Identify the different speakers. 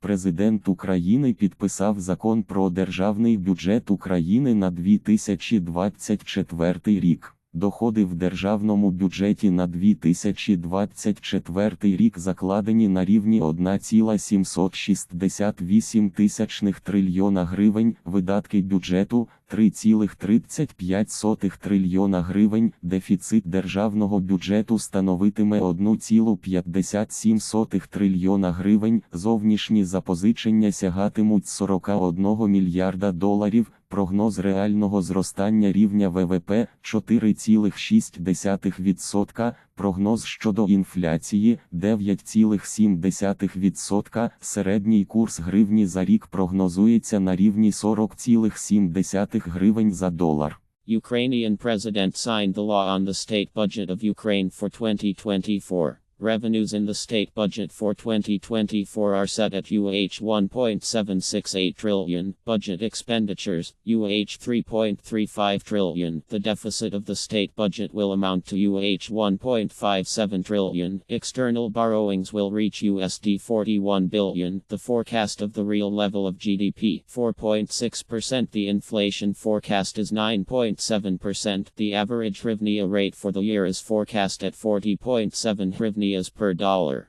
Speaker 1: Президент України підписав закон про державний бюджет України на 2024 рік. Доходи в державному бюджеті на 2024 рік закладені на рівні 1,768 тисячних трильйона гривень, видатки бюджету 3,35 трильйона гривень, дефіцит державного бюджету становитиме 1,57 трильйона гривень, зовнішні запозичення сягатимуть 41 мільярда доларів, прогноз реального зростання рівня ВВП 4,6%, прогноз щодо інфляції 9,7%, середній курс гривні за рік прогнозується на рівні 40,7 гривень за долар.
Speaker 2: Ukrainian president signed the law on the state budget of Ukraine for 2024. Revenues in the state budget for 2024 are set at UH 1.768 trillion, budget expenditures UH 3.35 trillion. The deficit of the state budget will amount to UH 1.57 trillion. External borrowings will reach USD 41 billion. The forecast of the real level of GDP 4.6%. The inflation forecast is 9.7%. The average hryvnia rate for the year is forecast at 40.7 hryvnias per dollar.